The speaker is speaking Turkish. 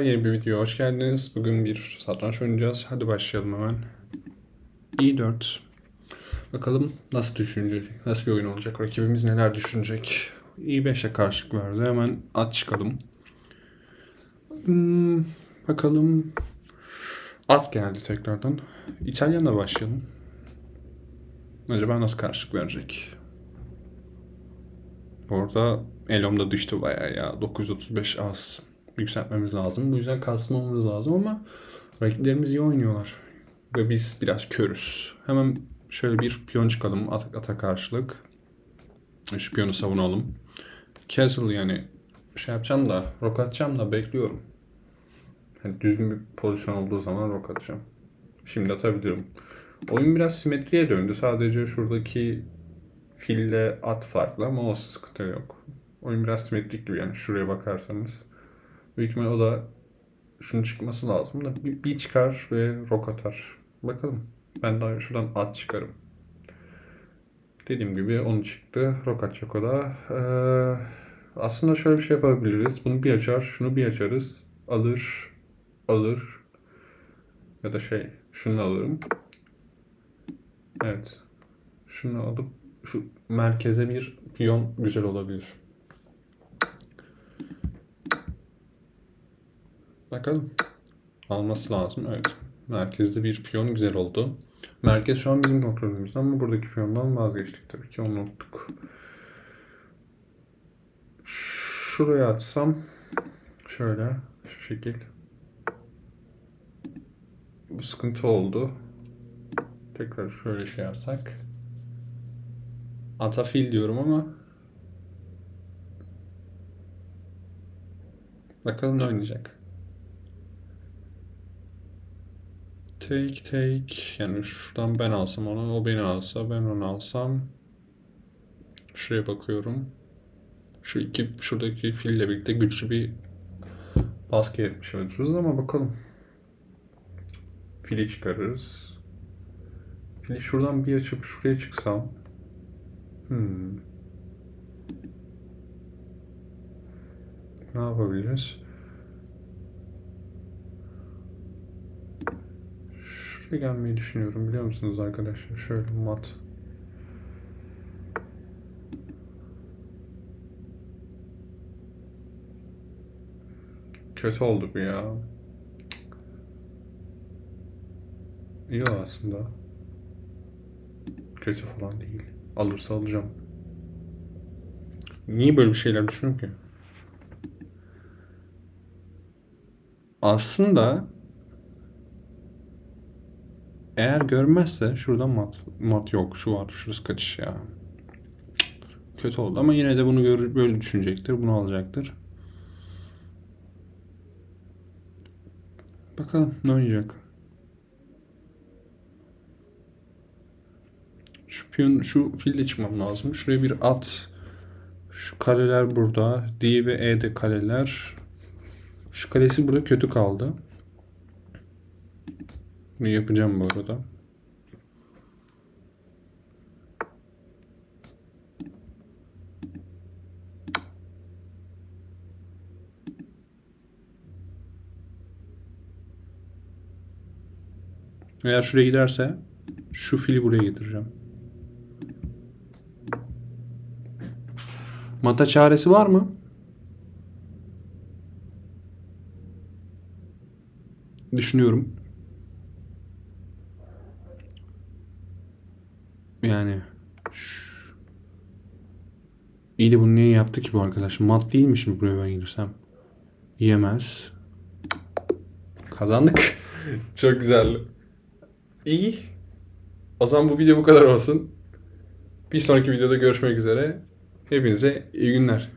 Yeni bir video hoş geldiniz. Bugün bir satranç oynayacağız. Hadi başlayalım hemen. i4. Bakalım nasıl düşünecek, nasıl bir oyun olacak, rakibimiz neler düşünecek. i5'e karşılık verdi. Hemen at çıkalım. Hmm, bakalım. At geldi tekrardan. İtalyanla başlayalım. Acaba nasıl karşılık verecek? Orada Elom'da düştü bayağı ya. 935 az. Yükseltmemiz lazım. Bu yüzden kasmamamız lazım ama rakiplerimiz iyi oynuyorlar. Ve biz biraz körüz. Hemen şöyle bir piyon çıkalım ata, ata karşılık. Şu piyonu savunalım. Castle yani şey yapacağım da rok atacağım da bekliyorum. Yani düzgün bir pozisyon olduğu zaman rok atacağım. Şimdi atabilirim. Oyun biraz simetriye döndü. Sadece şuradaki fille at farklı ama o sıkıntı yok. Oyun biraz simetrik gibi yani şuraya bakarsanız. Büyük o da şunun çıkması lazım da bir, bir çıkar ve rok atar. Bakalım. Ben daha şuradan at çıkarım. Dediğim gibi onu çıktı. Rok atacak o da. Ee, aslında şöyle bir şey yapabiliriz. Bunu bir açar, şunu bir açarız. Alır, alır. Ya da şey, şunu alırım. Evet. Şunu alıp şu merkeze bir piyon güzel olabilir. Bakalım. Alması lazım. Evet. Merkezde bir piyon güzel oldu. Merkez şu an bizim kontrolümüzde ama buradaki piyondan vazgeçtik tabii ki. Onu unuttuk. Şuraya atsam şöyle şu şekil. Bu sıkıntı oldu. Tekrar şöyle şey yapsak. Ata fil diyorum ama bakalım ne oynayacak. Take take yani şuradan ben alsam onu o beni alsa ben onu alsam şuraya bakıyorum. Şu iki şuradaki fille birlikte güçlü bir baskı yapmış oluruz ama bakalım. Fili çıkarırız. Fili şuradan bir açıp şuraya çıksam Hmm. Ne yapabiliriz? Şuraya gelmeyi düşünüyorum biliyor musunuz arkadaşlar? Şöyle mat. Kötü oldu bu ya. İyi aslında. Kötü falan değil. Alırsa alacağım. Niye böyle bir şeyler düşünüyorum ki? Aslında eğer görmezse şurada mat mat yok. Şu var. Şurası kaçış ya. Kötü oldu ama yine de bunu görür böyle düşünecektir. Bunu alacaktır. Bakalım ne oynayacak. Şu piyon, şu fille çıkmam lazım. Şuraya bir at. Şu kaleler burada. D ve E'de kaleler. Şu kalesi burada kötü kaldı. Bunu yapacağım bu arada. Eğer şuraya giderse şu fili buraya getireceğim. Mata çaresi var mı? Düşünüyorum. Yani Şş. İyi de bunu niye yaptı ki bu arkadaş? Mat değilmiş mi buraya ben girsem? Yemez. Kazandık. Çok güzel. İyi. O zaman bu video bu kadar olsun. Bir sonraki videoda görüşmek üzere. Hepinize iyi günler.